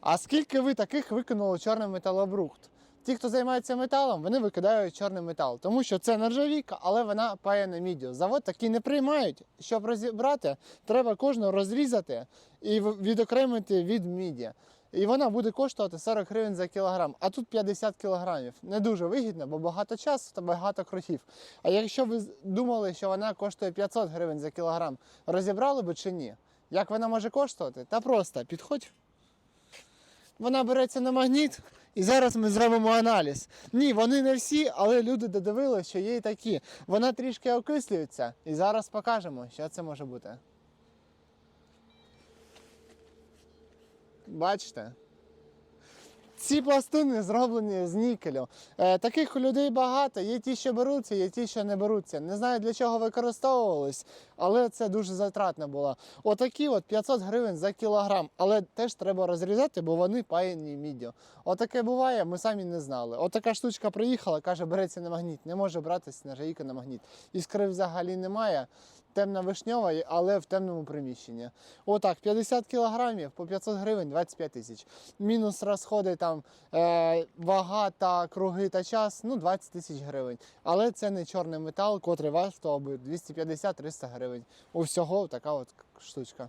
А скільки ви таких викинули чорний металобрухт? Ті, хто займається металом, вони викидають чорний метал, тому що це нержавійка, але вона паяна міддю. Завод такі не приймають. Щоб розібрати, треба кожну розрізати і відокремити від міді. І вона буде коштувати 40 гривень за кілограм, а тут 50 кілограмів. Не дуже вигідно, бо багато часу та багато крохів. А якщо ви думали, що вона коштує 500 гривень за кілограм, розібрали би чи ні? Як вона може коштувати? Та просто підходь. Вона береться на магніт, і зараз ми зробимо аналіз. Ні, вони не всі, але люди додивилися, що є і такі. Вона трішки окислюється, і зараз покажемо, що це може бути. Бачите? Ці пластини зроблені з нікелю. Е, таких людей багато. Є ті, що беруться, є ті, що не беруться. Не знаю для чого використовувались, але це дуже затратно було. Отакі от 500 гривень за кілограм, але теж треба розрізати, бо вони паяні міддю. Отаке буває, ми самі не знали. Отака штучка приїхала, каже, береться на магніт. Не може братися на нержавійка на магніт. Іскри взагалі немає. Темна вишньова, але в темному приміщенні. Отак, 50 кілограмів по 500 гривень 25 тисяч. Мінус розходи там е, вага та круги та час ну 20 тисяч гривень. Але це не чорний метал, котрий вартував би 250-300 гривень. У всього така от штучка.